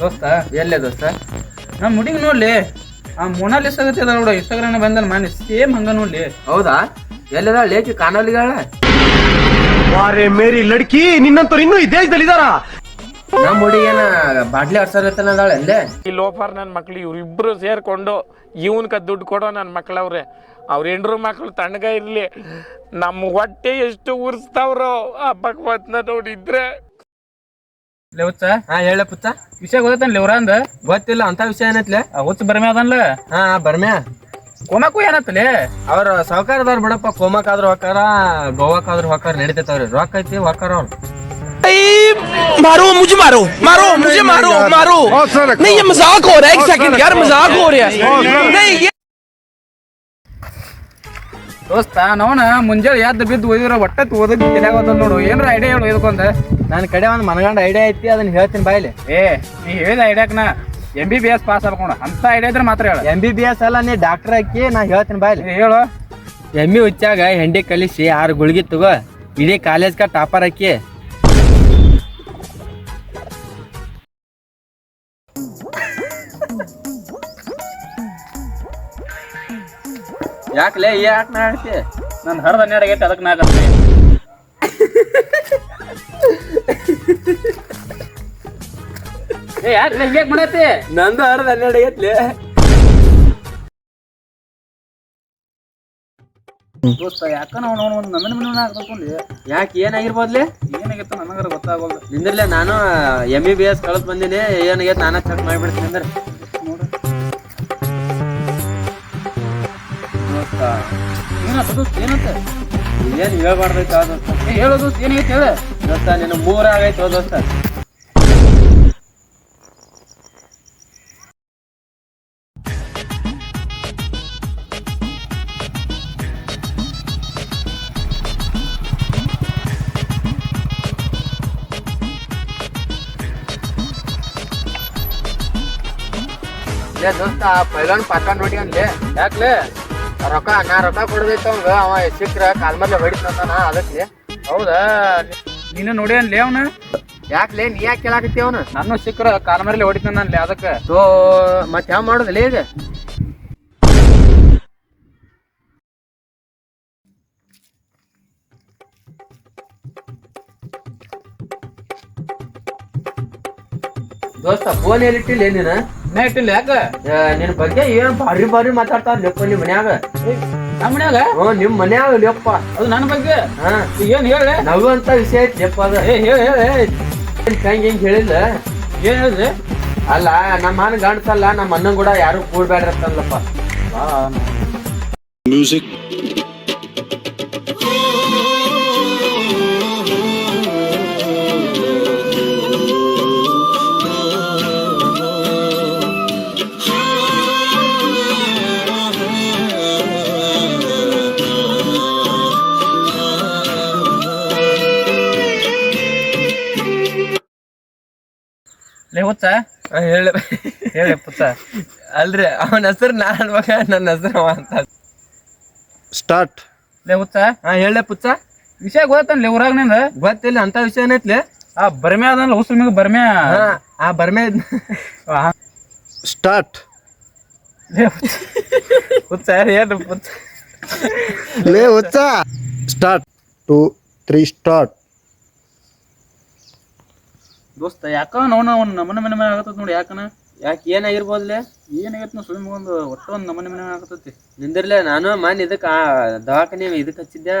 ದೋಸ್ತ ಎಲ್ಲೇ ದೋಸ್ತ? ನಮ್ಮ ಹುಡುಗಿ ನೋಡ್ಲಿ ಆ ಮೊನಾಲಿಸ್ ಆಗತ್ತೆ ಅದ ನೋಡು ಇನ್ಸ್ಟಾಗ್ರಾಮ್ ಬಂದ ಮನೆ ಸೇಮ್ ಹಂಗ ನೋಡ್ಲಿ. ಹೌದಾ? ಎಲ್ಲದ ಲೇಖಿ ಕಾಣಲಿಗಳ ವಾರೆ ಮೇರಿ ಲಡ್ಕಿ ನಿನ್ನಂತವ್ರು ಇನ್ನೂ ಈ ದೇಶದಲ್ಲಿ ಇದಾರ. ನಮ್ಮ ಹುಡುಗಿಯನ ಬಾಟ್ಲಿ ಆಡ್ಸರ್ ಇರ್ತಾನ ಅದಾಳ ಅಲ್ಲೇ ಈ ಲೋಫರ್ ನನ್ನ ಮಕ್ಳು ಇವ್ರಿಬ್ರು ಸೇರ್ಕೊಂಡು ಇವನ್ಕ ದುಡ್ಡು ಕೊಡೋ ನನ್ನ ಮಕ್ಳವ್ರೆ. ಅವ್ರ ಹೆಂಡ್ರು ಮಕ್ಳು ತಣ್ಣಗ ಇರ್ಲಿ. ನಮ್ಮ ಹೊಟ್ಟೆ ಎಷ್ಟು ಉರ್ಸ್ತಾವ್ರೋ ಆ ಭಗವಂತನ ನೋಡಿದ್ರೆ. ಲೇ ಹುಚ್ಚ ಹಾ ಹೇಳ ಪುತ್ತ ವಿಷಯ ಗೊತ್ತೈತನ್ ಲಿವ್ರ ಅಂದ ಗೊತ್ತಿಲ್ಲ ಅಂತ ವಿಷಯ ಏನೈತ್ಲೆ ಆ ಹುಚ್ಚ ಬರ್ಮೆ ಅದನ್ಲ ಹಾ ಬರ್ಮ್ಯಾ ಕೋಮಕ್ಕೂ ಏನತ್ತಲೆ ಅವ್ರ ಸಾವುಕಾರದವ್ರ ಬಿಡಪ್ಪ ಕೋಮಕ್ಕಾದ್ರೂ ಹೊಕ್ಕಾರ ಗೋವಾಕಾದ್ರೂ ಹೊಕ್ಕಾರ ನಡೀತೈತವ್ರಿ ರೊಕ್ಕ ಐತಿ ಹೊಕ್ಕಾರ ಅವ್ರು मारो मुझे मारो मारो मुझे मारो मारो नहीं ये मजाक हो रहा है एक सेकंड यार मजाक हो रहा है नहीं ये ದೋಸ್ತ ನಾವನ ಮುಂಜಾನೆ ಎದ್ದು ಬಿದ್ದು ಓದಿರ ಒಟ್ಟ ಓದಕ್ ತಿಳಿಯಾಗೋದ ನೋಡು ಏನ್ರ ಐಡಿಯಾ ಹೇಳು ಇದಕ್ಕೊಂದ ನನ್ನ ಕಡೆ ಒಂದು ಮನಗಂಡ ಐಡಿಯಾ ಐತಿ ಅದನ್ನ ಹೇಳ್ತೀನಿ ಬಾಯ್ಲಿ ಏ ನೀ ಹೇಳಿದ ಐಡಿಯಾಕ್ ನಾ M B B S pass ಆಗ್ಕೊಂಡು ಅಂತ ಐಡಿಯಾ ಇದ್ರೆ ಮಾತ್ರ ಹೇಳ. ಎಂ ಬಿ ಬಿ ಎಸ್ ಅಲ್ಲ ನೀ ಡಾಕ್ಟರ್ ಹಾಕಿ ನಾ ಹೇಳ್ತೀನಿ ಬಾಯ್ಲಿ ಹೇಳು. ಎಮ್ಮಿ ಹುಚ್ಚಾಗ ಹೆಂಡಿ ಕಲಿಸಿ ಆರು ಗುಳಿಗೆ ತಗೋ ಇಡೀ ಕಾಲೇಜ್ಗ ಟಾಪರ್ ಹಾಕಿ ಯಾಕಲೇ ಯಾಕೆ ನಾ ಹೇಳ್ತಿ ನನ್ನ ಹರದ ಹನ್ನೆರಡು ಆಗೈತೆ ಅದಕ್ಕೆ ನಾ ಏ ಯಾಕೆ ಹಿಂಗೆ ಮಾಡೈತಿ ನಂದು ಅರ್ಧ ಹನ್ನೆರಡು ಆಗೈತ್ಲೆ ದೋಸ್ತ ಯಾಕ ನಾವು ನಾವು ಒಂದು ನಮ್ಮನೆ ಮನೆ ಹಾಕ್ಕೊಂಡಿ ಯಾಕೆ ಏನಾಗಿರ್ಬೋದ್ಲೆ? ಏನಾಗಿತ್ತು ನನಗರ ಗೊತ್ತಾಗೋದು ನಿಂದ್ರಲೆ ನಾನು ಎಂ ಬಿ ಬಿ ಎಸ್ ಕಳತ್ ಬಂದಿನಿ ಏನಾಗೈತೆ ನಾನ ಚೆಕ್ ಮಾಡ್ಬಿಡ್ತೀನಿ ಅಂದ್ರೆ ನೋಡು. ದೋಸ್ತ ಏನತ್ತ ದೋಸ್ತ ಏನತ್ತ ಏನ್ ಹೇಳ್ಬಾರ್ದೈತೆ ಆ ದೋಸ್ತ? ಏ ಹೇಳು ದೋಸ್ತ ಏನಾಗೈತೆ ಹೇಳು. ದೋಸ್ತ ನಿನ್ನ ಮೂರ ಆಗೈತೆ ದೋಸ್ತ. ಲೇ ದೋಸ್ತ ಪೈಲನ್ ಪಾತ್ರ ನೋಡಿ ಅಂದೆ ಯಾಕ್ಲೆ? ರೊಕ್ಕ ನಾ ರೊಕ್ಕ ಕೊಡ್ಬೇಕು ಅವಂಗ ಅವ ಸಿಕ್ಕ್ರ ಕಾಲ್ ಮೇಲೆ ಹೊಡಿತಾನ ಅದಕ್ಕೆ. ಹೌದಾ? ನೀನು ನೋಡಿ ಅನ್ಲಿ ಅವನ? ಯಾಕ್ಲೆ ನೀ ಯಾಕೆ ಕೇಳಾಕತ್ತಿ ಅವನು? ನಾನು ಸಿಕ್ಕರ ಕಾಲ ಮೇಲೆ ಹೊಡಿತಾನ ಅನ್ಲಿ ಅದಕ್ಕೆ. ತೋ ಮತ್ತೆ ಯಾವ ಲೇ ಈಗ ದೋಸ್ತ ಫೋನ್ ಎಲ್ಲಿಟ್ಟಿಲ್ಲ ನೀನ? ಇಟ್ಟಿಲ್ಲ ಯಾಕ? ನಿನ್ ಬಗ್ಗೆ ಏನ್ ಬಾರಿ ಬಾರಿ ಮಾತಾಡ್ತಾರ ಲೆಪ್ಪ ನಿಮ್ ಮನ್ಯಾಗ? ನಮ್ಮ ಮನ್ಯಾಗ? ಹ್ಞೂ ನಿಮ್ ಮನ್ಯಾಗ ಲೆಪ್ಪ ಅದು ನನ್ನ ಬಗ್ಗೆ? ಹಾ. ಏನ್ ಹೇಳಿ ನಗುವಂತ ವಿಷಯ ಐತಿ ಲೆಪ್ಪ ಅದ. ಏ ಹೇಳಿ ಹೇಳಿ ಹೆಂಗ್ ಹಿಂಗ್ ಹೇಳಿಲ್ಲ? ಏನ್ ಹೇಳಿದ್ರಿ ಅಲ್ಲ ನಮ್ಮ ಮನ ಗಂಡಸಲ್ಲ ನಮ್ಮ ಅಣ್ಣನ್ ಕೂಡ ಯಾರು ಕೂಡ್ಬೇಡ್ರಿ ಅಂತಂದಪ್ಪ ಲೇ ಹುಚ್ಚ ಹೇಳ. ಹೇಳಿ ಪುಚ್ಚ ಅಲ್ರಿ ಅವನ ಹೆಸರು ನಾನು ಮಗ ನನ್ನ ಹೆಸರು ಅವ ಅಂತ. ಸ್ಟಾರ್ಟ್. ಲೇ ಹುಚ್ಚ ಹಾ ಹೇಳ ಪುಚ್ಚ ವಿಷಯ ಗೊತ್ತನ್ಲಿ ಊರಾಗ ನಿಂದ? ಗೊತ್ತಿಲ್ಲ ಅಂತ ವಿಷಯ ಏನೈತ್ಲೆ ಆ ಬರ್ಮೆ ಅದಲ್ಲ ಉಸ್ರು ಬರ್ಮೆ. ಹಾ ಆ ಬರ್ಮೆ ಸ್ಟಾರ್ಟ್. ಲೇ ಹುಚ್ಚ. ಹುಚ್ಚ ಏನು ಪುಚ್ಚ ಲೇ ಹುಚ್ಚ ಸ್ಟಾರ್ಟ್. To three start. ದೋಸ್ತ ಯಾಕ ನೋನ ಅವ್ನ ನಮ್ಮನೆ ಮನೆ ಮನೆ ಆಗತ್ತ ನೋಡಿ ಯಾಕನ? ಯಾಕೆ ಏನಾಗಿರ್ಬೋದ್ಲೆ? ಏನಾಗೈತ್ ನಾ ಸುಮ್ಮನೆ ಒಂದು ಒಟ್ಟ ಒಂದ್ ನಮ್ಮನೆ ಮನೆ ಆಗತ್ತೈತಿ. ನಿಂದಿರ್ಲೆ ನಾನು ಮನ್ ಇದಕ್ಕೆ ಆ ದವಾಖಾನೆ ಇದಕ್ ಹಚ್ಚಿದ್ದೆ.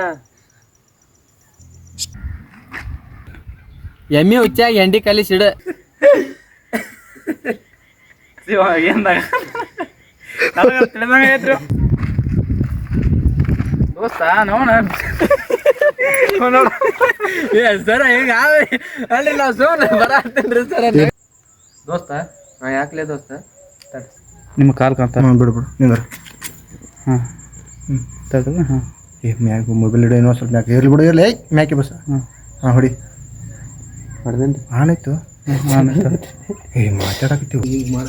ಎಮ್ಮಿ ಹುಚ್ಚಾಗ ಎಂಡಿ ಕಲಿಸಿಡ ಶಿವ ಏನ್ದಾಗ ತಿಳಿದಂಗ ಐತ್ರಿ ದೋಸ್ತ ನೋನ ಏ ಸರ ಹೆಂಗ ಅಲ್ಲಿ ನಾ ಸೋನ ಬರತ್ತೇನ್ರಿ ಸರ ದೋಸ್ತ ನಾ ಯಾಕ್ಲೆ ದೋಸ್ತ? ನಿಮ್ಮ ಕಾಲ್ ಕಾಂತ ಹ್ಞೂ ಬಿಡು ಬಿಡು ನಿಂದ್ರ. ಹಾಂ. ತಡ್ರಿ ಹಾಂ. ಏ ಮ್ಯಾಗ ಮೊಬೈಲ್ ಇಡೋ ಏನೋ ಸ್ವಲ್ಪ ಮ್ಯಾಕೆ ಇರ್ಲಿ ಬಿಡು ಇರ್ಲಿ. ಏಯ್ ಮ್ಯಾಕೆ ಬಸ್? ಹಾಂ. ಹೊಡಿ. ಹೊಡೆದೇನ್ರಿ. ಆನಾಯ್ತು ಹಾಂ ಏ ಮಾತಾಡಕತ್ತೀವಿ. ಈಗ ಮಾಡ